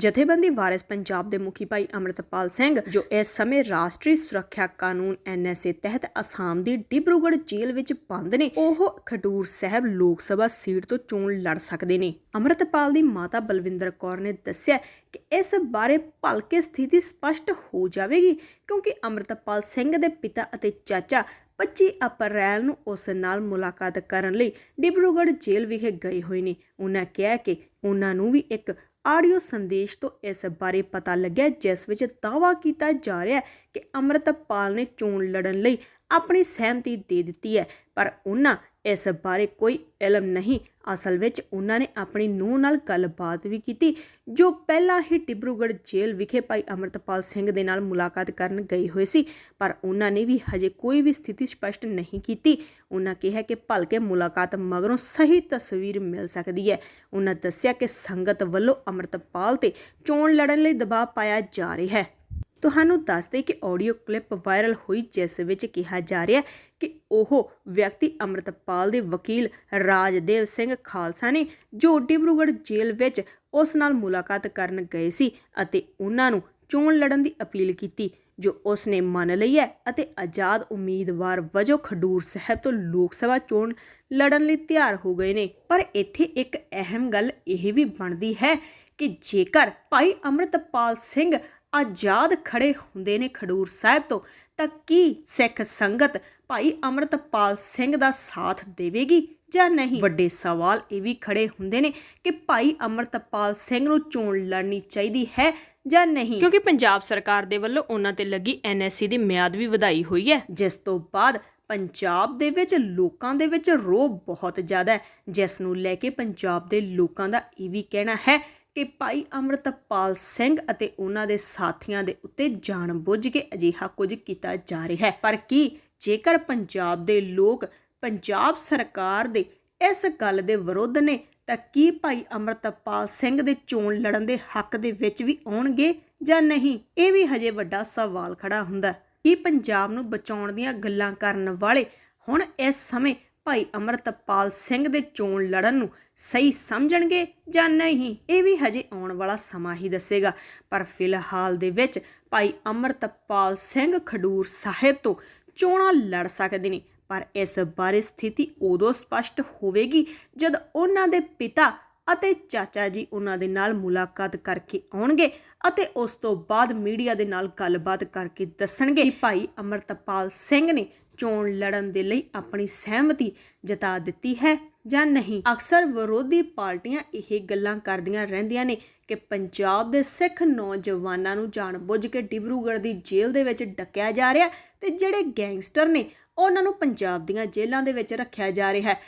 ਜਥੇਬੰਦੀ ਵਾਰਿਸ ਪੰਜਾਬ ਦੇ ਮੁਖੀ ਭਾਈ ਅਮਰਤਪਾਲ ਸਿੰਘ, ਜੋ ਇਸ ਸਮੇਂ ਰਾਸ਼ਟਰੀ ਸੁਰੱਖਿਆ ਕਾਨੂੰਨ ਐਨਐਸਏ ਤਹਿਤ ਅਸਾਮ ਦੀ ਡਿਬਰੂਗੜ੍ਹ ਜੇਲ੍ਹ ਵਿੱਚ ਬੰਦ ਨੇ, ਉਹ ਖਡੂਰ ਸਾਹਿਬ ਲੋਕ ਸਭਾ ਸੀਟ ਤੋਂ ਚੋਣ ਲੜ ਸਕਦੇ ਨੇ। ਅਮਰਤਪਾਲ ਦੀ ਮਾਤਾ ਬਲਵਿੰਦਰ ਕੌਰ ਨੇ ਦੱਸਿਆ ਕਿ ਇਸ ਬਾਰੇ ਭਲਕੇ ਸਥਿਤੀ ਸਪਸ਼ਟ ਹੋ ਜਾਵੇਗੀ, ਕਿਉਂਕਿ ਅਮਰਤਪਾਲ ਸਿੰਘ ਦੇ ਪਿਤਾ ਅਤੇ ਚਾਚਾ 25 ਅਪ੍ਰੈਲ ਨੂੰ ਉਸ ਨਾਲ ਮੁਲਾਕਾਤ ਕਰਨ ਲਈ ਡਿਬਰੂਗੜ੍ਹ ਜੇਲ੍ਹ ਵਿਖੇ ਗਏ ਹੋਏ ਨੇ। ਉਹਨਾਂ ਕਿਹਾ ਕਿ ਉਹਨਾਂ ਨੂੰ ਵੀ ਇੱਕ ਆਡੀਓ ਸੰਦੇਸ਼ ਤੋਂ ਇਸ ਬਾਰੇ ਪਤਾ ਲੱਗਿਆ, ਜਿਸ ਵਿੱਚ ਦਾਅਵਾ ਕੀਤਾ ਜਾ ਰਿਹਾ ਹੈ ਕਿ ਅਮਰਤਪਾਲ ਨੇ ਚੋਣ ਲੜਨ ਲਈ ਆਪਣੀ ਸਹਿਮਤੀ ਦੇ ਦਿੱਤੀ ਹੈ, ਪਰ ਉਹਨਾਂ ਇਸ ਬਾਰੇ ਕੋਈ ਇਲਮ ਨਹੀਂ। ਅਸਲ ਵਿੱਚ ਉਹਨਾਂ ਨੇ ਆਪਣੀ ਨੂੰਹ ਨਾਲ ਗੱਲਬਾਤ ਵੀ ਕੀਤੀ, ਜੋ ਪਹਿਲਾਂ ਹੀ ਡਿਬਰੂਗੜ੍ਹ ਜੇਲ੍ਹ ਵਿਖੇ ਭਾਈ ਅਮਰਤਪਾਲ ਸਿੰਘ ਦੇ ਨਾਲ ਮੁਲਾਕਾਤ ਕਰਨ ਗਏ ਹੋਏ ਸੀ, ਪਰ ਉਹਨਾਂ ਨੇ ਵੀ ਹਜੇ ਕੋਈ ਵੀ ਸਥਿਤੀ ਸਪਸ਼ਟ ਨਹੀਂ ਕੀਤੀ। ਉਹਨਾਂ ਕਿਹਾ ਕਿ ਭਲਕੇ ਮੁਲਾਕਾਤ ਮਗਰੋਂ ਸਹੀ ਤਸਵੀਰ ਮਿਲ ਸਕਦੀ ਹੈ। ਉਹਨਾਂ ਦੱਸਿਆ ਕਿ ਸੰਗਤ ਵੱਲੋਂ ਅਮਰਤਪਾਲ ਤੇ ਚੋਣ ਲੜਨ ਲਈ ਦਬਾਅ ਪਾਇਆ ਜਾ ਰਿਹਾ ਹੈ। ਤੁਹਾਨੂੰ ਦੱਸ ਦੇ ਕਿ ਆਡੀਓ ਕਲਿੱਪ ਵਾਇਰਲ ਹੋਈ, ਜਿਸ ਵਿੱਚ ਕਿਹਾ ਜਾ ਰਿਹਾ ਕਿ ਉਹ ਵਿਅਕਤੀ ਅਮਰਤਪਾਲ ਦੇ ਵਕੀਲ ਰਾਜਦੇਵ ਸਿੰਘ ਖਾਲਸਾ ਨੇ ਜੋ ਡਿਬਰੂਗੜ੍ਹ ਜੇਲ੍ਹ ਵਿੱਚ ਉਸ ਨਾਲ ਮੁਲਾਕਾਤ ਕਰਨ ਗਏ ਸੀ ਅਤੇ ਉਹਨਾਂ ਨੂੰ ਚੋਣ ਲੜਨ ਦੀ ਅਪੀਲ ਕੀਤੀ, ਜੋ ਉਸ ਨੇ ਮੰਨ ਲਈ ਹੈ ਅਤੇ ਆਜ਼ਾਦ ਉਮੀਦਵਾਰ ਵਜੋਂ ਖਡੂਰ ਸਾਹਿਬ ਤੋਂ ਲੋਕ ਸਭਾ ਚੋਣ ਲੜਨ ਲਈ ਤਿਆਰ ਹੋ ਗਏ ਨੇ। ਪਰ ਇੱਥੇ ਇੱਕ ਅਹਿਮ ਗੱਲ ਇਹ ਵੀ ਬਣਦੀ ਹੈ ਕਿ ਜੇਕਰ ਭਾਈ ਅਮਰਤਪਾਲ ਸਿੰਘ ਆਜ਼ਾਦ ਖੜੇ ਹੁੰਦੇ ਨੇ ਖਡੂਰ ਸਾਹਿਬ ਤੋਂ ਤਾਂ ਕੀ ਸਿੱਖ ਸੰਗਤ ਭਾਈ ਅਮਰਤਪਾਲ ਸਿੰਘ ਦਾ ਸਾਥ ਦੇਵੇਗੀ ਜਾਂ ਨਹੀਂ? ਵੱਡੇ ਸਵਾਲ ਇਹ ਵੀ ਖੜੇ ਹੁੰਦੇ ਨੇ ਕਿ ਭਾਈ ਅਮਰਤਪਾਲ ਸਿੰਘ ਨੂੰ ਚੋਣ ਲੜਨੀ ਚਾਹੀਦੀ ਹੈ ਜਾਂ ਨਹੀਂ? ਕਿਉਂਕਿ ਪੰਜਾਬ ਸਰਕਾਰ ਦੇ ਵੱਲੋਂ ਉਹਨਾਂ ਤੇ ਲੱਗੀ ਐਨਐਸਸੀ ਦੀ ਮਿਆਦ ਵੀ ਵਧਾਈ ਹੋਈ ਹੈ। ਜਿਸ ਤੋਂ ਬਾਅਦ ਪੰਜਾਬ ਦੇ ਵਿੱਚ ਲੋਕਾਂ ਦੇ ਵਿੱਚ ਰੋਹ ਬਹੁਤ ਜ਼ਿਆਦਾ ਹੈ ਜਿਸ ਨੂੰ ਲੈ ਕੇ ਪੰਜਾਬ ਦੇ ਲੋਕਾਂ ਦਾ ਇਹ ਵੀ ਕਹਿਣਾ ਹੈ ਕਿ ਭਾਈ ਅਮਰਤਪਾਲ ਸਿੰਘ ਅਤੇ ਉਹਨਾਂ ਦੇ ਸਾਥੀਆਂ ਦੇ ਉੱਤੇ ਜਾਣਬੁੱਝ ਕੇ ਅਜਿਹਾ ਕੁਝ ਕੀਤਾ ਜਾ ਰਿਹਾ ਹੈ। ਪਰ ਕੀ ਜੇਕਰ ਪੰਜਾਬ ਦੇ ਲੋਕ ਪੰਜਾਬ ਸਰਕਾਰ ਦੇ ਇਸ ਗੱਲ ਦੇ ਵਿਰੁੱਧ ਨੇ, ਤਾਂ ਕੀ ਭਾਈ ਅਮਰਤਪਾਲ ਸਿੰਘ ਦੇ ਚੋਣ ਲੜਨ ਦੇ ਹੱਕ ਦੇ ਵਿੱਚ ਵੀ ਆਉਣਗੇ ਜਾਂ ਨਹੀਂ? ਇਹ ਵੀ ਹਜੇ ਵੱਡਾ ਸਵਾਲ ਖੜਾ ਹੁੰਦਾ ਕੀ ਪੰਜਾਬ ਨੂੰ ਬਚਾਉਣ ਦੀਆਂ ਗੱਲਾਂ ਕਰਨ ਵਾਲੇ ਹੁਣ ਇਸ ਸਮੇਂ ਭਾਈ ਅਮਰਤਪਾਲ ਸਿੰਘ ਦੇ ਚੋਣ ਲੜਨ ਨੂੰ ਸਹੀ ਸਮਝਣਗੇ ਜਾਂ ਨਹੀਂ, ਇਹ ਵੀ ਹਜੇ ਆਉਣ ਵਾਲਾ ਸਮਾਂ ਹੀ ਦੱਸੇਗਾ। ਪਰ ਫਿਲਹਾਲ ਦੇ ਵਿੱਚ ਭਾਈ ਅਮਰਤਪਾਲ ਸਿੰਘ ਖਡੂਰ ਸਾਹਿਬ ਤੋਂ ਚੋਣਾਂ ਲੜ ਸਕਦੇ ਨੇ, ਪਰ ਇਸ ਬਾਰੇ ਸਥਿਤੀ ਉਦੋਂ ਸਪਸ਼ਟ ਹੋਵੇਗੀ ਜਦ ਉਹਨਾਂ ਦੇ ਪਿਤਾ ਅਤੇ ਚਾਚਾ ਜੀ ਉਹਨਾਂ ਦੇ ਨਾਲ ਮੁਲਾਕਾਤ ਕਰਕੇ ਆਉਣਗੇ ਅਤੇ ਉਸ ਤੋਂ ਬਾਅਦ ਮੀਡੀਆ ਦੇ ਨਾਲ ਗੱਲਬਾਤ ਕਰਕੇ ਦੱਸਣਗੇ ਕਿ ਭਾਈ ਅਮਰਤਪਾਲ ਸਿੰਘ ਨੇ ਚੋਣ ਲੜਨ ਦੇ ਲਈ ਆਪਣੀ ਸਹਿਮਤੀ ਜਤਾ ਦਿੱਤੀ ਹੈ ਜਾਂ ਨਹੀਂ? ਅਕਸਰ ਵਿਰੋਧੀ ਪਾਰਟੀਆਂ ਇਹ ਗੱਲਾਂ ਕਰਦੀਆਂ ਰਹਿੰਦੀਆਂ ਨੇ ਕਿ ਪੰਜਾਬ ਦੇ ਸਿੱਖ ਨੌਜਵਾਨਾਂ ਨੂੰ ਜਾਣਬੁੱਝ ਕੇ ਡਿਬਰੂਗੜ੍ਹ ਦੀ ਜੇਲ੍ਹ ਦੇ ਵਿੱਚ ਡੱਕਿਆ ਜਾ ਰਿਹਾ ਤੇ ਜਿਹੜੇ ਗੈਂਗਸਟਰ ਨੇ, ਉਹਨਾਂ ਨੂੰ ਪੰਜਾਬ ਦੀਆਂ ਜੇਲ੍ਹਾਂ ਦੇ ਵਿੱਚ ਰੱਖਿਆ ਜਾ ਰਿਹਾ ਹੈ।